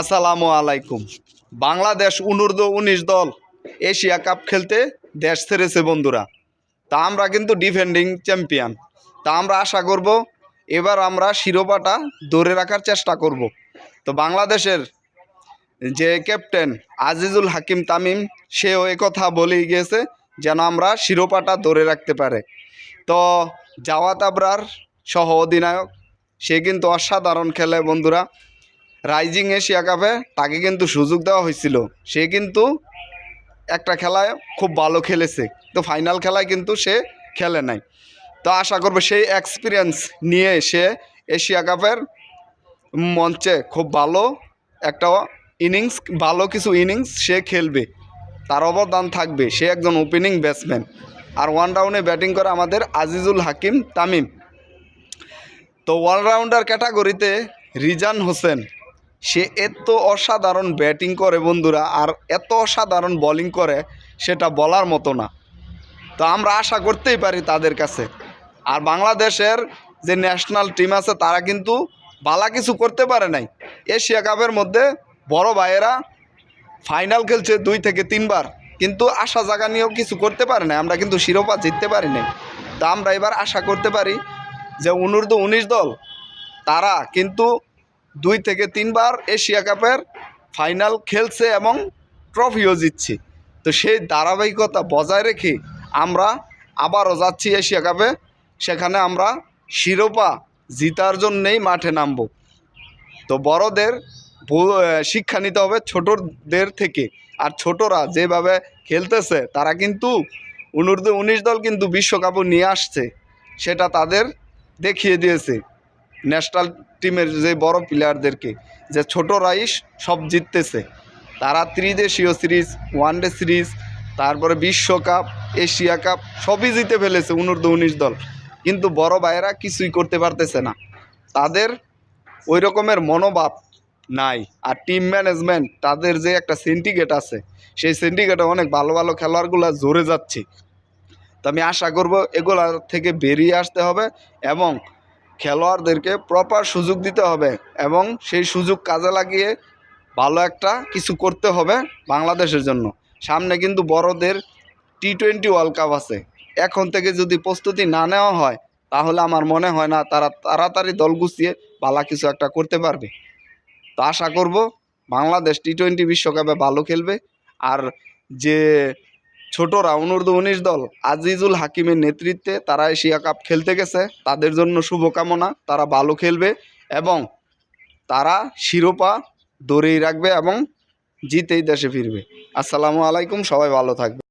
আসসালামু আলাইকুম। বাংলাদেশ অনূর্ধ্ব উনিশ দল এশিয়া কাপ খেলতে দেশ ছেড়েছে বন্ধুরা। তা আমরা কিন্তু ডিফেন্ডিং চ্যাম্পিয়ন তা আমরা আশা করব, এবার আমরা শিরোপাটা ধরে রাখার চেষ্টা করব। তো বাংলাদেশের যে ক্যাপ্টেন আজিজুল হাকিম তামিম, সেও কথা বলেই গিয়েছে যেন আমরা শিরোপাটা ধরে রাখতে পারে। তো জাওয়াত আবরার সহ অধিনায়ক সে কিন্তু অসাধারণ খেলে বন্ধুরা। রাইজিং এশিয়া কাপে তাকে কিন্তু সুযোগ দেওয়া হয়েছিল। সে কিন্তু একটা খেলায় খুব ভালো খেলেছে। তো ফাইনাল খেলায় কিন্তু সে খেলে নাই। তো আশা করব সেই এক্সপিরিয়েন্স নিয়ে সে এশিয়া কাপের মঞ্চে খুব ভালো একটা ইনিংস ভালো কিছু ইনিংস সে খেলবে। তার অবদান থাকবে। সে একজন ওপেনিং ব্যাটসম্যান আর ওয়ান ব্যাটিং করে আমাদের আজিজুল হাকিম তামিম। তো অলরাউন্ডার ক্যাটাগরিতে রিজান হোসেন সে এত অসাধারণ ব্যাটিং করে বন্ধুরা, আর এত অসাধারণ বোলিং করে, সেটা বলার মতো না। তো আমরা আশা করতেই পারি তাদের কাছে। আর বাংলাদেশের যে ন্যাশনাল টিম আছে, তারা কিন্তু বালা কিছু করতে পারে নাই। এশিয়া কাপের মধ্যে বড় ভাইয়েরা ফাইনাল খেলছে দুই থেকে তিনবার। কিন্তু আশা জাগা নিয়েও কিছু করতে পারে না আমরা কিন্তু শিরোপা জিততে পারি নাই। তা আমরা এবার আশা করতে পারি যে অনূর্ধ্ব উনিশ দল, তারা কিন্তু দুই থেকে তিনবার এশিয়া কাপের ফাইনাল খেলছে এবং ট্রফিও জিতছে। তো সেই ধারাবাহিকতা বজায় রেখে আমরা আবারও যাচ্ছি এশিয়া কাপে। সেখানে আমরা শিরোপা জিতার জন্যেই মাঠে নামব। তো বড়দের শিক্ষা নিতে হবে ছোটদের থেকে। আর ছোটরা যেভাবে খেলতেছে, তারা কিন্তু অনূর্ধ্ব উনিশ দল কিন্তু বিশ্বকাপও নিয়ে আসছে। সেটা তাদের দেখিয়ে দিয়েছে। ন্যাশনাল টিমের যে বড় প্লেয়ারদেরকে যে ছোটরাই সব জিততেছে। তারা ত্রিদেশীয় সিরিজ ওয়ানডে সিরিজ, তারপরে বিশ্বকাপ, এশিয়া কাপ, সবই জিতে ফেলেছে অনূর্ধ্ব উনিশ দল। কিন্তু বড় ভাইয়েরা কিছুই করতে পারতেছে না। তাদের ওই রকমের মনোভাব নাই। আর টিম ম্যানেজমেন্ট তাদের যে একটা সিন্ডিকেট আছে, সেই সিন্ডিকেটে অনেক ভালো ভালো খেলোয়াড়গুলো জোরে যাচ্ছে। তো আমি আশা করব এগুলা থেকে বেরিয়ে আসতে হবে এবং খেলোয়াড়দেরকে প্রপার সুযোগ দিতে হবে এবং সেই সুযোগ কাজে লাগিয়ে ভালো একটা কিছু করতে হবে বাংলাদেশের জন্য। সামনে কিন্তু বড়দের টি টোয়েন্টি ওয়ার্ল্ড কাপ আছে। এখন থেকে যদি প্রস্তুতি না নেওয়া হয়, তাহলে আমার মনে হয় না তারা তাড়াতাড়ি দল গুছিয়ে ভালো কিছু একটা করতে পারবে। তো আশা করব বাংলাদেশ টি টোয়েন্টি বিশ্বকাপে ভালো খেলবে। আর যে ছোটরা রাউনুর উনিশ দল আজিজুল হাকিমের নেতৃত্বে তারা এশিয়া কাপ খেলতে গেছে। তাদের জন্য শুভকামনা, তারা ভালো খেলবে এবং তারা শিরোপা দৌড়েই রাখবে এবং জিতেই দেশে ফিরবে। আসসালামু আলাইকুম, সবাই ভালো থাকবে